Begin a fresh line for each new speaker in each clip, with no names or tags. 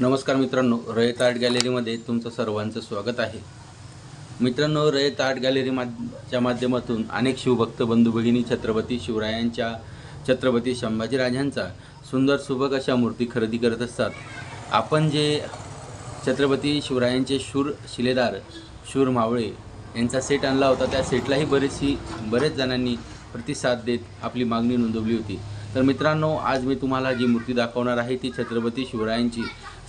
नमस्कार मित्रांनो रयत आर्ट गॅलरीमध्ये तुमचं सर्वांचं स्वागत आहे. मित्रांनो रयत आर्ट गॅलरी माच्या माध्यमातून अनेक शिवभक्त बंधू भगिनी छत्रपती शिवरायांच्या छत्रपती संभाजीराजांचा सुंदर सुबक अशा मूर्ती खरेदी करत असतात. आपण जे छत्रपती शिवरायांचे शूर शिलेदार शूर मावळे यांचा सेट आणला होता त्या सेटलाही बरेचशी बरेच जणांनी प्रतिसाद देत आपली मागणी नोंदवली होती. तर मित्रांनो आज मी तुम्हाला जी मूर्ती दाखवणार आहे ती छत्रपती शिवरायांची.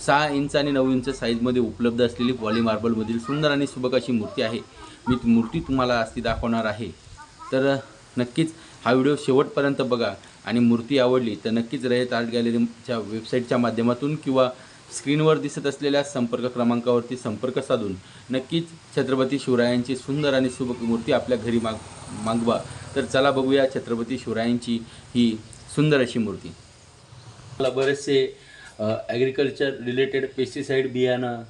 सहा इंच आणि नऊ इंच साईजमध्ये उपलब्ध असलेली पॉली मार्बलमधील सुंदर आणि सुबक अशी मूर्ती आहे. मी मूर्ती तुम्हाला आज ती दाखवणार आहे. तर नक्कीच हा व्हिडिओ शेवटपर्यंत बघा आणि मूर्ती आवडली तर नक्कीच रयत आर्ट गॅलरीच्या वेबसाईटच्या माध्यमातून किंवा स्क्रीनवर दिसत असलेल्या संपर्क क्रमांकावरती संपर्क साधून नक्कीच छत्रपती शिवरायांची सुंदर आणि सुबक मूर्ती आपल्या घरी माग मागवा. तर चला बघूया छत्रपती शिवरायांची ही सुंदर अशी मूर्ती. मला बरेचसे ॲग्रिकल्चर रिलेटेड पेस्टिसाईड बियाणं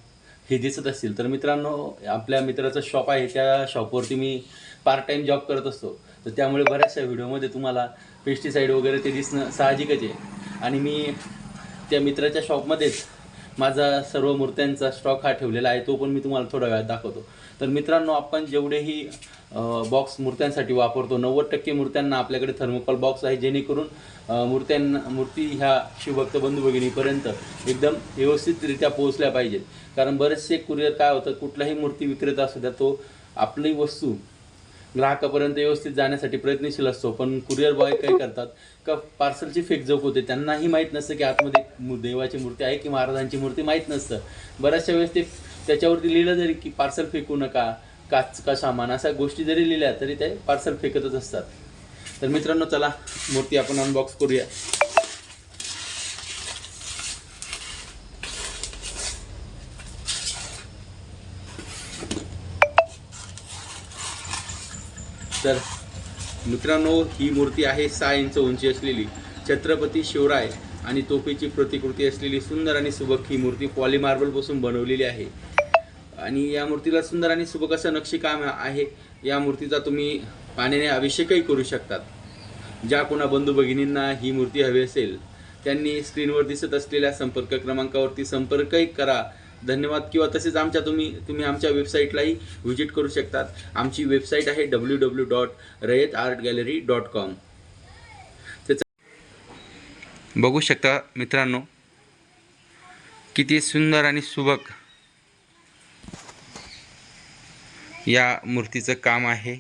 हे दिसत असतील. तर मित्रांनो आपल्या मित्राचं शॉप आहे त्या शॉपवरती मी पार्ट टाईम जॉब करत असतो. तर त्यामुळे बऱ्याचशा व्हिडिओमध्ये तुम्हाला पेस्टिसाईड वगैरे ते दिसणं साहजिकच आहे. आणि मी त्या मित्राच्या शॉपमध्येच माझा सर्व मूर्त्यांचा स्टॉक हा ठेवलेला आहे तो पण मी तुम्हाला थोड्या वेळात दाखवतो. तर मित्रांनो आपण जेवढेही बॉक्स मूर्त्यांसाठी वापरतो नव्वद टक्के मूर्त्यांना आपल्याकडे थर्मोकॉल बॉक्स आहे जेणेकरून मूर्त्यांना मूर्ती ह्या शिवभक्त बंधू भगिनीपर्यंत एकदम व्यवस्थितरित्या पोहोचल्या पाहिजेत. कारण बरेचसे कुरिअर काय होतं कुठलाही मूर्ती विक्रेता असू द्या तो आपली वस्तू ग्राहकापर्यंत व्यवस्थित जाण्यासाठी प्रयत्नशील असतो पण कुरिअर बॉय काय करतात का पार्सलची फेक जोक होते त्यांनाही माहीत नसतं की आतमध्ये देवाची मूर्ती आहे की महाराजांची मूर्ती माहीत नसतं. बऱ्याचशा वेळेस ते त्याच्यावरती लिहिलं जरी की पार्सल फेकू नका काच का सामान अशा गोष्टी जरी लिहिल्या तरी ते पार्सल फेकतच असतात. तर मित्रांनो चला मूर्ती आपण अनबॉक्स करूया. तर मित्रांनो ही मूर्ती आहे सहा इंच उंची असलेली. छत्रपती शिवराय आणि तोफेची प्रतिकृती असलेली सुंदर आणि सुबक ही मूर्ती पॉली मार्बलपासून बनवलेली आहे. आणि या मूर्तीला सुंदर आणि सुबक असं नक्षीकाम आहे. या मूर्तीचा तुम्ही पाण्याने अभिषेकही करू शकतात. ज्या कोणा बंधू भगिनींना ही मूर्ती हवी असेल त्यांनी स्क्रीनवर दिसत असलेल्या संपर्क क्रमांकावरती संपर्कही करा. धन्यवाद. किंवा तसेच आमच्या तुम्ही तुम्ही आमच्या वेबसाईटलाही व्हिजिट करू शकतात. आमची वेबसाईट आहे W W dot Rayat art gallery dot com बघू शकता मित्रांनो किती सुंदर आणि सुबक या मूर्तीचं काम आहे.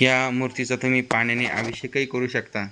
या मूर्तीचा तुम्ही पाण्याने अभिषेकही करू शकता.